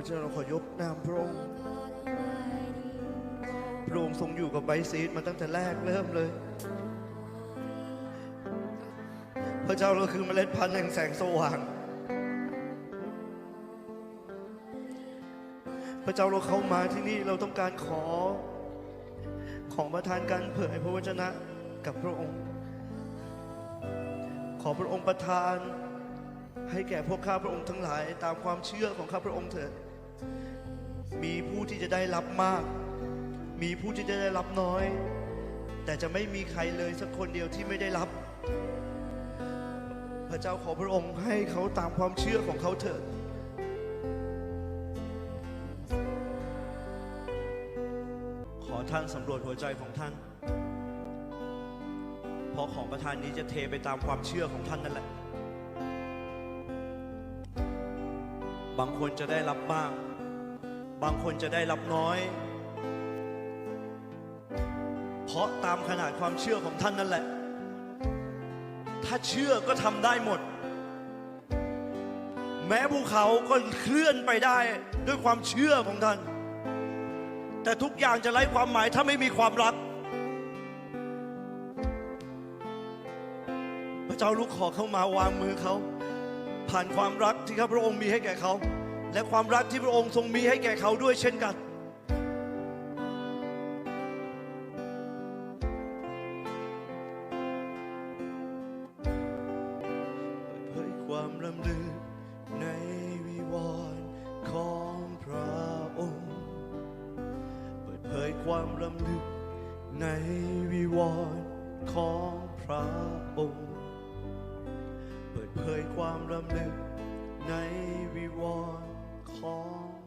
ระเจ้าเราขอยกนามพระองค์พระองค์ทรงอยู่กับไบซีดมาตั้งแต่แรกเริ่มเลย พระเจ้าเราคือเมล็ดพันธุ์แห่งแสงสว่าง พระเจ้าเราเข้ามาที่นี่เราต้องการขอ ของประทานการเผยพระวจนะกับพระองค์ ขอพระองค์ประทานให้แก่พวกข้าพระองค์ทั้งหลายตามความเชื่อของข้าพระองค์เถิด มีผู้ที่จะได้รับมาก มีผู้ที่จะได้รับน้อย แต่จะไม่มีใครเลยสักคนเดียวที่ไม่ได้รับ พระเจ้าขอพระองค์ให้เขาตามความเชื่อของเขาเถิดขอท่านสำรวจหัวใจของท่านเพราะของประทานนี้จะเทไปตามความเชื่อของท่านนั่นแหละ บางคนจะได้รับบ้าง บางคนจะได้รับน้อย เพราะตามขนาดความเชื่อของท่านนั่นแหละ ถ้าเชื่อก็ทำได้หมด แม้ภูเขาก็เคลื่อนไปได้ด้วยความเชื่อของท่าน แต่ทุกอย่างจะไร้ความหมายถ้าไม่มีความรัก พระเจ้าลูกขอเข้ามาวางมือเขา ผ่านความรักที่ข้าพระองค์มีให้แก่เขา และความรักที่พระองค์ทรงมีให้แก่เขาด้วยเช่นกัน เผยความลำลึกในวิวรณ์ของพระองค์ เปิดเผยความลำลึกในวิวรณ์ของพระองค์ เปิดเผยความลำลึกในวิวร call